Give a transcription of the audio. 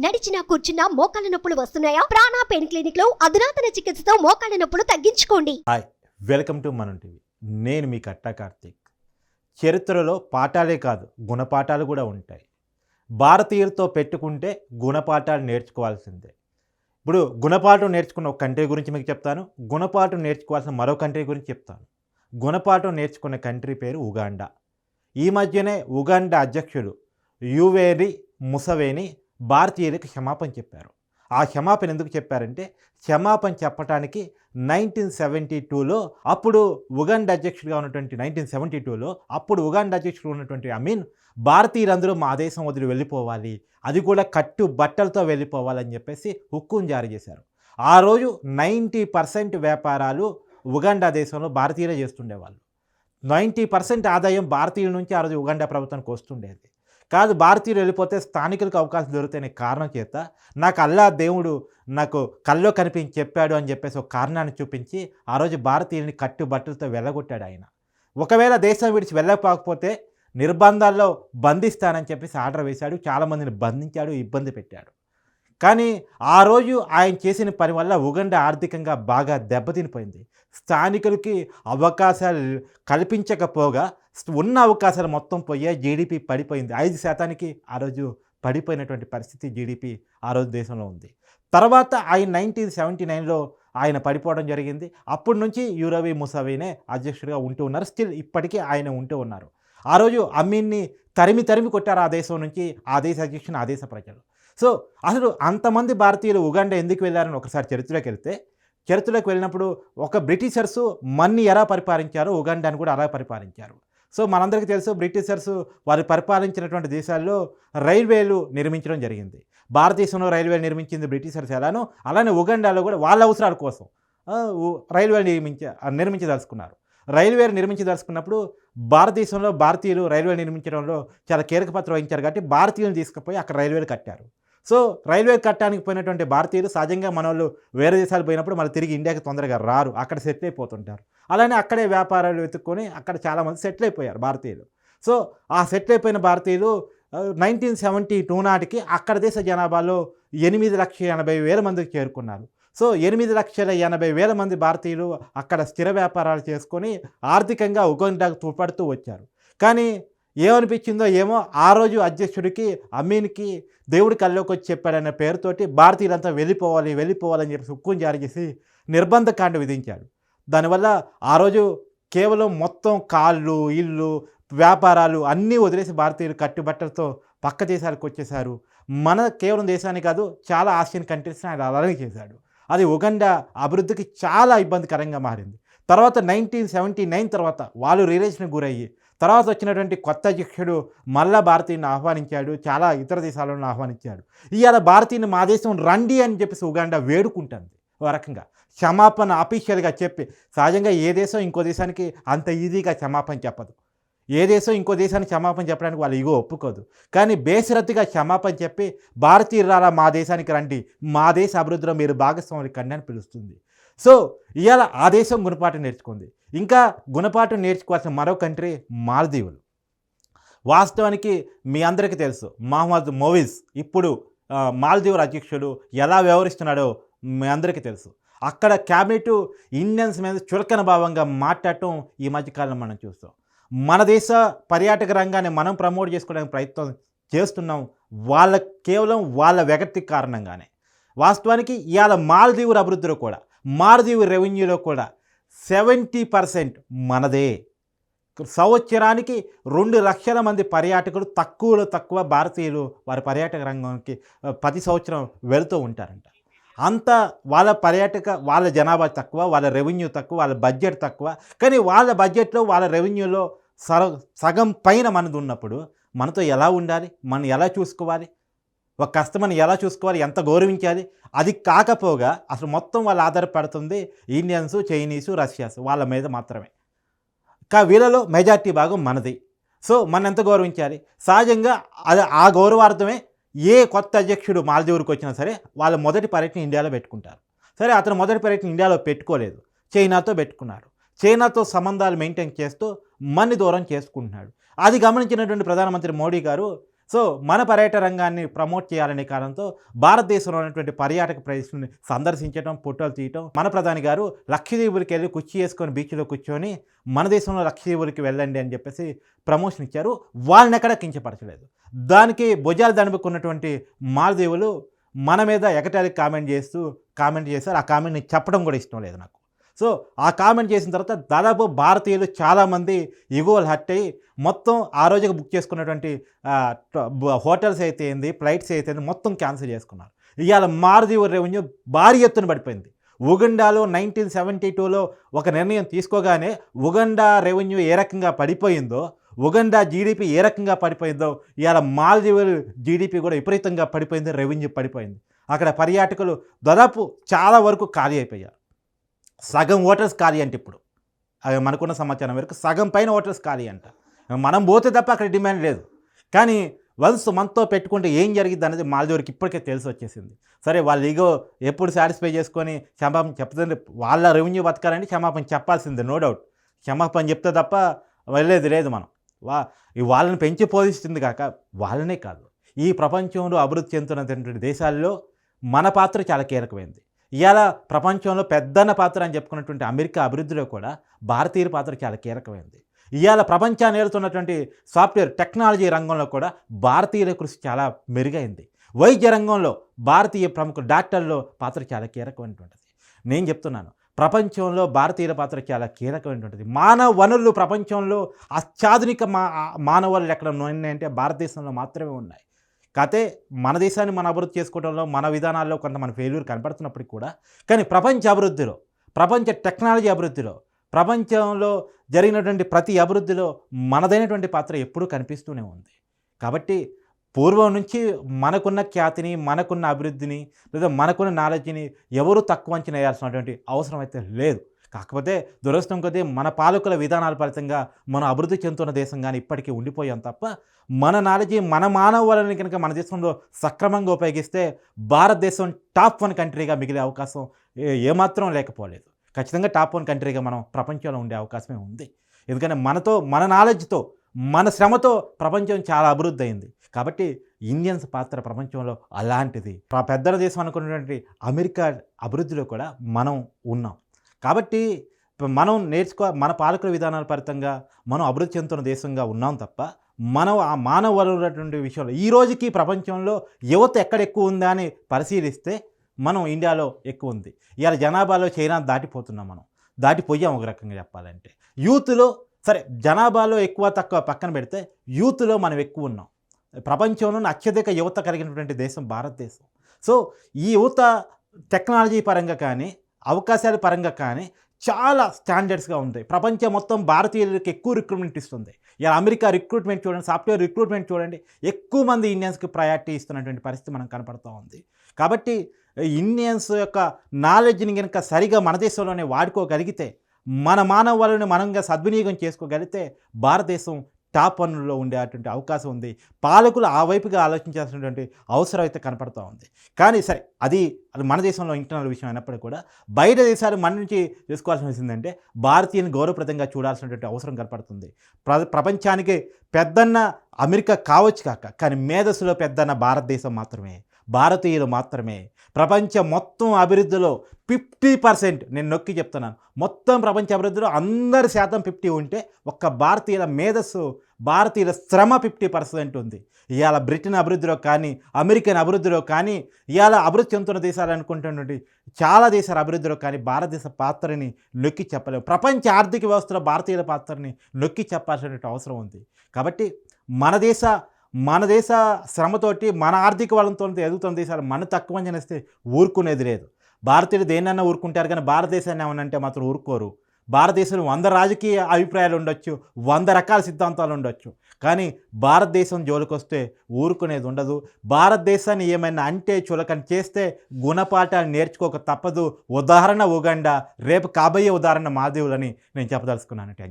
నడిచినా కూర్చున్నా మోకాళ్ళ నొప్పులు వస్తున్నాయా? ప్రాణా పెయిన్ క్లినిక్లో అధునాతన చికిత్సతో మోకాళ్ళ నొప్పులు తగ్గించుకోండి. Hi welcome to Manam TV. నేను మీ కట్టా కార్తీక్. చరిత్రలో పాఠాలే కాదు గుణపాఠాలు కూడా ఉంటాయి. భారతీయులతో పెట్టుకుంటే గుణపాఠాలు నేర్చుకోవాల్సిందే. ఇప్పుడు గుణపాఠం నేర్చుకున్న ఒక కంట్రీ గురించి మీకు చెప్తాను. గుణపాఠం నేర్చుకోవాల్సిన మరో కంట్రీ గురించి చెప్తాను. గుణపాఠం నేర్చుకున్న కంట్రీ పేరు ఉగాండా. ఈ మధ్యనే ఉగాండా అధ్యక్షుడు యువేరి ముసవేని భారతీయులకు క్షమాపణ చెప్పారు. ఆ క్షమాపణ ఎందుకు చెప్పారంటే క్షమాపణ చెప్పడానికి నైన్టీన్ సెవెంటీ టూలో అప్పుడు ఉగాండ్ అధ్యక్షుడిగా ఉన్నటువంటి నైన్టీన్ సెవెంటీ టూలో అప్పుడు ఉగాండ్ అధ్యక్షుడు ఉన్నటువంటి అమీన్ భారతీయులందరూ మా దేశం వదిలి వెళ్ళిపోవాలి అది కూడా కట్టు బట్టలతో వెళ్ళిపోవాలని చెప్పేసి హుక్కును జారీ చేశారు. ఆ రోజు నైంటీ పర్సెంట్ వ్యాపారాలు ఉగాండా దేశంలో భారతీయులే చేస్తుండేవాళ్ళు. నైంటీ పర్సెంట్ ఆదాయం భారతీయుల నుంచి ఆ రోజు ఉగాండా ప్రభుత్వానికి వస్తుండేది. కాదు భారతీయులు వెళ్ళిపోతే స్థానికులకు అవకాశం దొరుకుతాయనే కారణం చేత నాకు అల్లా దేవుడు నాకు కల్లో కనిపించి చెప్పాడు అని చెప్పేసి ఒక కారణాన్ని చూపించి ఆ రోజు భారతీయుల్ని కట్టుబట్టలతో వెళ్ళగొట్టాడు ఆయన. ఒకవేళ దేశం విడిచి వెళ్ళకపోతే నిర్బంధాల్లో బంధిస్తానని చెప్పేసి ఆర్డర్ వేశాడు. చాలామందిని బంధించాడు ఇబ్బంది పెట్టాడు. కానీ ఆ రోజు ఆయన చేసిన పని వల్ల ఉగండ ఆర్థికంగా బాగా దెబ్బతినిపోయింది. స్థానికులకి అవకాశాలు కల్పించకపోగా ఉన్న అవకాశాలు మొత్తం పోయే జీడిపి పడిపోయింది. ఐదు శాతానికి ఆ రోజు పడిపోయినటువంటి పరిస్థితి జీడిపి ఆ రోజు దేశంలో ఉంది. తర్వాత ఆయన నైన్టీన్ సెవెంటీ నైన్లో ఆయన పడిపోవడం జరిగింది. అప్పటి నుంచి యూరవి ముసవీనే అధ్యక్షుడిగా ఉంటూ ఉన్నారు. స్టిల్ ఇప్పటికీ ఆయన ఉంటూ ఉన్నారు. ఆ రోజు అమీన్ని తరిమి తరిమి కొట్టారు ఆ దేశం నుంచి ఆ దేశ అధ్యక్షుని ఆ దేశ ప్రజలు. సో అసలు అంతమంది భారతీయులు ఉగాండా ఎందుకు వెళ్ళారని ఒకసారి చరిత్రలోకి వెళ్తే చరిత్రలోకి వెళ్ళినప్పుడు ఒక బ్రిటిషర్స్ మన్ని ఎలా పరిపాలించారో ఉగాండాని కూడా అలా పరిపాలించారు. సో మనందరికీ తెలుసు బ్రిటిషర్స్ వారు పరిపాలించినటువంటి దేశాల్లో రైల్వేలు నిర్మించడం జరిగింది. భారతదేశంలో రైల్వేలు నిర్మించింది బ్రిటిషర్స్ ఎలానో అలానే ఉగాండాలో కూడా వాళ్ళ అవసరాల కోసం రైల్వేలు నిర్మించ నిర్మించదలుచుకున్నారు. రైల్వేలు నిర్మించదలుచుకున్నప్పుడు భారతదేశంలో భారతీయులు రైల్వే నిర్మించడంలో చాలా కీలక పాత్ర వహించారు కాబట్టి భారతీయులను తీసుకుపోయి అక్కడ రైల్వేలు కట్టారు. సో రైల్వే కట్టడానికి పోయినటువంటి భారతీయులు సహజంగా మన వాళ్ళు వేరే దేశాలు పోయినప్పుడు మళ్ళీ తిరిగి ఇండియాకి తొందరగా రారు. అక్కడ సెటిల్ అయిపోతుంటారు. అలానే అక్కడే వ్యాపారాలు వెతుక్కొని అక్కడ చాలామంది సెటిల్ అయిపోయారు భారతీయులు. సో ఆ సెటిల్ అయిపోయిన భారతీయులు నైన్టీన్ సెవెంటీ టూ నాటికి అక్కడ దేశ జనాభాలో ఎనిమిది లక్షల ఎనభై వేల మందికి చేరుకున్నారు. సో ఎనిమిది లక్షల ఎనభై వేల మంది భారతీయులు అక్కడ స్థిర వ్యాపారాలు చేసుకొని ఆర్థికంగా ఉగండాకు తోడ్పడుతూ వచ్చారు. కానీ ఏమనిపించిందో ఏమో ఆ రోజు అధ్యక్షుడికి అమీన్కి దేవుడి కళ్ళలోకి వచ్చి చెప్పాడనే పేరుతోటి భారతీయులంతా వెళ్ళిపోవాలి వెళ్ళిపోవాలని చెప్పి హుక్కుం జారీ చేసి నిర్బంధ కాండ విధించాడు. దానివల్ల ఆ రోజు కేవలం మొత్తం కాళ్ళు ఇల్లు వ్యాపారాలు అన్నీ వదిలేసి భారతీయులు కట్టుబట్టలతో పక్క దేశాలకు వచ్చేసారు మన కేవలం దేశాన్ని కాదు చాలా ఆసియన్ కంట్రీస్ని ఆయన అలానే చేశాడు. అది ఉగండా అభివృద్ధికి చాలా ఇబ్బందికరంగా మారింది. తర్వాత నైన్టీన్ సెవెంటీ నైన్ తర్వాత వాళ్ళు రిలేషన్ గురయ్యి తర్వాత వచ్చినటువంటి కొత్త అధ్యక్షుడు మల్ల భారతీయుని ఆహ్వానించాడు చాలా ఇతర దేశాలను ఆహ్వానించాడు. ఇవాళ భారతీయుని మా దేశం రండి అని చెప్పేసి ఉగాండా వేడుకుంటుంది. ఓ రకంగా క్షమాపణ అఫీషియల్గా చెప్పి సహజంగా ఏ దేశం ఇంకో దేశానికి అంత ఈజీగా క్షమాపణ చెప్పదు. ఏ దేశం ఇంకో దేశానికి క్షమాపణ చెప్పడానికి వాళ్ళు ఇగో ఒప్పుకోదు. కానీ బేసరత్తుగా క్షమాపణ చెప్పి భారతీయురాలా మా దేశానికి రండి మా దేశ అభివృద్ధిలో మీరు భాగస్వాములు కండి అని పిలుస్తుంది. సో ఇవాళ ఆ దేశం గుణపాఠం నేర్చుకుంది. ఇంకా గుణపాఠం నేర్చుకోవాల్సిన మరో కంట్రీ మాల్దీవులు. వాస్తవానికి మీ అందరికీ తెలుసు మహమ్మద్ మోవిజ్ ఇప్పుడు మాల్దీవుల అధ్యక్షుడు ఎలా వ్యవహరిస్తున్నాడో మీ అందరికీ తెలుసు. అక్కడ క్యాబినెట్ ఇండియన్స్ మీద చులకన భావంగా మాట్లాడటం ఈ మధ్యకాలం మనం చూస్తాం. మన దేశ పర్యాటక రంగాన్ని మనం ప్రమోట్ చేసుకోవడానికి ప్రయత్నం చేస్తున్నాం వాళ్ళ కేవలం వాళ్ళ వ్యక్తి కారణంగానే. వాస్తవానికి ఇవాళ మాల్దీవుల అభివృద్ధిలో కూడా మాల్దీవు రెవెన్యూలో కూడా సెవెంటీ పర్సెంట్ మనదే. సంవత్సరానికి రెండు లక్షల మంది పర్యాటకులు తక్కువలో తక్కువ భారతీయులు వారి పర్యాటక రంగానికి ప్రతి సంవత్సరం వెళుతూ ఉంటారంట. అంత వాళ్ళ పర్యాటక వాళ్ళ జనాభా తక్కువ వాళ్ళ రెవెన్యూ తక్కువ వాళ్ళ బడ్జెట్ తక్కువ. కానీ వాళ్ళ బడ్జెట్లో వాళ్ళ రెవెన్యూలో సగం సగం పైన మనది ఉన్నప్పుడు మనతో ఎలా ఉండాలి? మనం ఎలా చూసుకోవాలి? ఒక కస్టమర్ని ఎలా చూసుకోవాలి ఎంత గౌరవించాలి అది కాకపోగా అసలు మొత్తం వాళ్ళు ఆధారపడుతుంది ఇండియన్స్ చైనీసు రష్యాస్ వాళ్ళ మీద మాత్రమే. కా వీళ్ళలో మెజార్టీ భాగం మనది. సో మనం ఎంత గౌరవించాలి? సహజంగా అది ఆ గౌరవార్థమే ఏ కొత్త అధ్యక్షుడు మాల్దీవులకు వచ్చినా సరే వాళ్ళ మొదటి పర్యటన ఇండియాలో పెట్టుకుంటారు. సరే అతను మొదటి పర్యటన ఇండియాలో పెట్టుకోలేదు. చైనాతో పెట్టుకున్నాడు. చైనాతో సంబంధాలు మెయింటైన్ చేస్తూ మన్ని దూరం చేసుకుంటున్నాడు. అది గమనించినటువంటి ప్రధానమంత్రి మోడీ గారు సో మన పర్యాటక రంగాన్ని ప్రమోట్ చేయాలనే కారణంతో భారతదేశంలో ఉన్నటువంటి పర్యాటక ప్రదేశాన్ని సందర్శించడం ఫోటోలు తీయటం. మన ప్రధాని గారు లక్షద్వీపులకి వెళ్ళి కుర్చీ వేసుకొని బీచ్లో కూర్చొని మన దేశంలో లక్షద్వీపులకి వెళ్ళండి అని చెప్పేసి ప్రమోషన్ ఇచ్చారు. వాళ్ళని ఎక్కడ కించపరచలేదు. దానికి భుజాలు దనుపుకున్నటువంటి మాలదేవులు మన మీద ఎగటాలి కామెంట్ చేస్తూ కామెంట్ చేశారు. ఆ కామెంట్ని చెప్పడం కూడా ఇష్టం లేదు నాకు. సో ఆ కామెంట్ చేసిన తర్వాత దాదాపు భారతీయులు చాలామంది ఎగువలు హట్ అయ్యి మొత్తం ఆ రోజుకి బుక్ చేసుకున్నటువంటి హోటల్స్ అయితే ఏంది ఫ్లైట్స్ అయితే ఏంది మొత్తం క్యాన్సిల్ చేసుకున్నారు. ఇవాళ మారుదీవు రెవెన్యూ భారీ ఎత్తున పడిపోయింది. ఉగండాలో నైన్టీన్ సెవెంటీ టూలో ఒక నిర్ణయం తీసుకోగానే ఉగండా రెవెన్యూ ఏ రకంగా పడిపోయిందో ఉగండా జీడిపి ఏ రకంగా పడిపోయిందో ఇవాళ మాల్దీవులు జీడిపి కూడా విపరీతంగా పడిపోయింది రెవెన్యూ పడిపోయింది. అక్కడ పర్యాటకులు దాదాపు చాలా వరకు ఖాళీ అయిపోయారు. సగం ఓటర్స్ ఖాళీ అంటే ఇప్పుడు. అవి మనకున్న సమాచారం మేరకు సగం పైన ఓటర్స్ ఖాళీ అంట. మనం పోతే తప్ప అక్కడ డిమాండ్ లేదు. కానీ వన్స్ మనతో పెట్టుకుంటే ఏం జరిగింది అనేది మాల్దీవురికి ఇప్పటికే తెలిసి వచ్చేసింది. సరే వాళ్ళు ఇగో ఎప్పుడు సాటిస్ఫై చేసుకొని క్షమాపణ చెప్తుంది వాళ్ళ రెవెన్యూ బతకాలంటే క్షమాపణ చెప్పాల్సిందే నో డౌట్. క్షమాపణ చెప్తే తప్ప వెళ్ళేది లేదు మనం. వా వాళ్ళని పెంచి పోషిస్తుంది కాక వాళ్ళనే కాదు. ఈ ప్రపంచంలో అభివృద్ధి చెందుతున్నటువంటి దేశాల్లో మన పాత్ర చాలా కీలకమైంది. ఇవాళ ప్రపంచంలో పెద్దన్న పాత్ర అని చెప్పుకున్నటువంటి అమెరికా అభివృద్ధిలో కూడా భారతీయుల పాత్ర చాలా కీలకమైంది. ఇవాళ ప్రపంచాన్ని ఏలుతున్నటువంటి సాఫ్ట్వేర్ టెక్నాలజీ రంగంలో కూడా భారతీయుల కృషి చాలా మెరుగైంది. వైద్య రంగంలో భారతీయ ప్రముఖ డాక్టర్ల పాత్ర చాలా కీలకమైనటువంటిది. నేను చెప్తున్నాను ప్రపంచంలో భారతీయుల పాత్ర చాలా కీలకమైనటువంటిది. మానవ వనరులు ప్రపంచంలో అత్యాధునిక మా మానవాళులు ఎక్కడ ఉన్నాయంటే భారతదేశంలో మాత్రమే ఉన్నాయి. కాకపోతే మన దేశాన్ని మన అభివృద్ధి చేసుకోవడంలో మన విధానాల్లో కొంత మన ఫెయిల్యూర్ కనపడుతున్నప్పటికీ కూడా కానీ ప్రపంచ అభివృద్ధిలో ప్రపంచ టెక్నాలజీ అభివృద్ధిలో ప్రపంచంలో జరిగినటువంటి ప్రతి అభివృద్ధిలో మనదైనటువంటి పాత్ర ఎప్పుడూ కనిపిస్తూనే ఉంది. కాబట్టి పూర్వం నుంచి మనకున్న ఖ్యాతిని మనకున్న అభివృద్ధిని లేదా మనకున్న నాలెడ్జ్ని ఎవరు తక్కువ అంచనా వేయాల్సినటువంటి అవసరం అయితే లేదు. కాకపోతే దురదృష్టం కొద్దీ మన పాలకుల విధానాల ఫలితంగా మనం అభివృద్ధి చెందుతున్న దేశంగాని ఇప్పటికీ ఉండిపోయాం తప్ప మన నాలెడ్జ్ మన మానవ వలని కనుక మన దేశంలో సక్రమంగా ఉపయోగిస్తే భారతదేశం టాప్ వన్ కంట్రీగా మిగిలే అవకాశం ఏమాత్రం లేకపోలేదు. ఖచ్చితంగా టాప్ వన్ కంట్రీగా మనం ప్రపంచంలో ఉండే అవకాశమే ఉంది. ఎందుకంటే మనతో మన నాలెడ్జ్తో మన శ్రమతో ప్రపంచం చాలా అభివృద్ధి అయింది. కాబట్టి ఇండియన్స్ పాత్ర ప్రపంచంలో అలాంటిది. పెద్దల దేశం అనుకున్నటువంటి అమెరికా అభివృద్ధిలో కూడా మనం ఉన్నాం. కాబట్టి మనం నేర్చుకో మన పాలకుల విధానాల ఫలితంగా మనం అభివృద్ధి చెందుతున్న దేశంగా ఉన్నాం తప్ప మనం ఆ మానవ వనరులటువంటి విషయంలో ఈ రోజుకి ప్రపంచంలో యువత ఎక్కడ ఎక్కువ ఉందా అని పరిశీలిస్తే మనం ఇండియాలో ఎక్కువ ఉంది. ఇవాళ జనాభాలో చైనా దాటిపోతున్నాం మనం. దాటిపోయాం ఒక రకంగా చెప్పాలంటే. యూత్లో సరే జనాభాలో ఎక్కువ తక్కువ పక్కన పెడితే యూత్లో మనం ఎక్కువ ఉన్నాం. ప్రపంచంలోనే అత్యధిక యువత కలిగినటువంటి దేశం భారతదేశం. సో ఈ యువత టెక్నాలజీ పరంగా కానీ అవకాశాల పరంగా కానీ చాలా స్టాండర్డ్స్గా ఉంది ప్రపంచం మొత్తం భారతీయులకు ఎక్కువ రిక్రూట్మెంట్ ఇస్తుంది. ఇలా అమెరికా రిక్రూట్మెంట్ చూడండి సాఫ్ట్వేర్ రిక్రూట్మెంట్ చూడండి ఎక్కువ మంది ఇండియన్స్కి ప్రయారిటీ ఇస్తున్నటువంటి పరిస్థితి మనకు కనపడుతూ ఉంది. కాబట్టి ఇండియన్స్ యొక్క నాలెడ్జ్ని కనుక సరిగా మన దేశంలోనే వాడుకోగలిగితే మన మానవ వనరుని మనంగా సద్వినియోగం చేసుకోగలిగితే భారతదేశం టాప్ వన్లో ఉండేటువంటి అవకాశం ఉంది. పాలకులు ఆ వైపుగా ఆలోచించాల్సినటువంటి అవసరం అయితే కనపడుతూ ఉంది. కానీ సరే అది అది మన దేశంలో ఇంటర్నల్ విషయం అయినప్పటికీ కూడా బయట దేశాలు మన నుంచి తెలుసుకోవాల్సిన విషయం ఏంటంటే భారతీయుని గౌరవప్రదంగా చూడాల్సినటువంటి అవసరం కనపడుతుంది. ప్ర ప్రపంచానికి పెద్దన్న అమెరికా కావచ్చు కాక కానీ మేధస్సులో పెద్దన్న భారతదేశం మాత్రమే భారతీయులు మాత్రమే. ప్రపంచం మొత్తం అభివృద్ధిలో ఫిఫ్టీ పర్సెంట్ నేను నొక్కి చెప్తున్నాను. మొత్తం ప్రపంచ అభివృద్ధిలో అందరి శాతం ఫిఫ్టీ ఉంటే ఒక్క భారతీయుల మేధస్సు భారతీయుల శ్రమ ఫిఫ్టీ పర్సెంట్ ఉంది. ఇవాళ బ్రిటన్ అభివృద్ధిలో కానీ అమెరికన్ అభివృద్ధిలో కానీ ఇవాళ అభివృద్ధి చెందుతున్న దేశాలు అనుకుంటున్నటువంటి చాలా దేశాల అభివృద్ధిలో కానీ భారతదేశ పాత్రని నొక్కి చెప్పలేము. ప్రపంచ ఆర్థిక వ్యవస్థలో భారతీయుల పాత్రని నొక్కి చెప్పాల్సినటువంటి అవసరం ఉంది. కాబట్టి మన దేశ మన దేశ శ్రమతోటి మన ఆర్థిక వలంతో ఎదుగుతున్న దేశాలు మన తక్కువ చేస్తే ఊరుకునేది లేదు. భారతీయులు దేన్నైనా ఊరుకుంటారు కానీ భారతదేశాన్ని ఏమనంటే మాత్రం ఊరుకోరు. భారతదేశంలో వంద రాజకీయ అభిప్రాయాలు ఉండొచ్చు వంద రకాల సిద్ధాంతాలు ఉండొచ్చు. కానీ భారతదేశం జోలికొస్తే ఊరుకునేది ఉండదు. భారతదేశాన్ని ఏమైనా అంటే చులకని చేస్తే గుణపాఠాలు నేర్చుకోక తప్పదు. ఉదాహరణ ఉగండ రేపు కాబోయే ఉదాహరణ మాదేవులని నేను చెప్పదలుచుకున్నాను. థ్యాంక్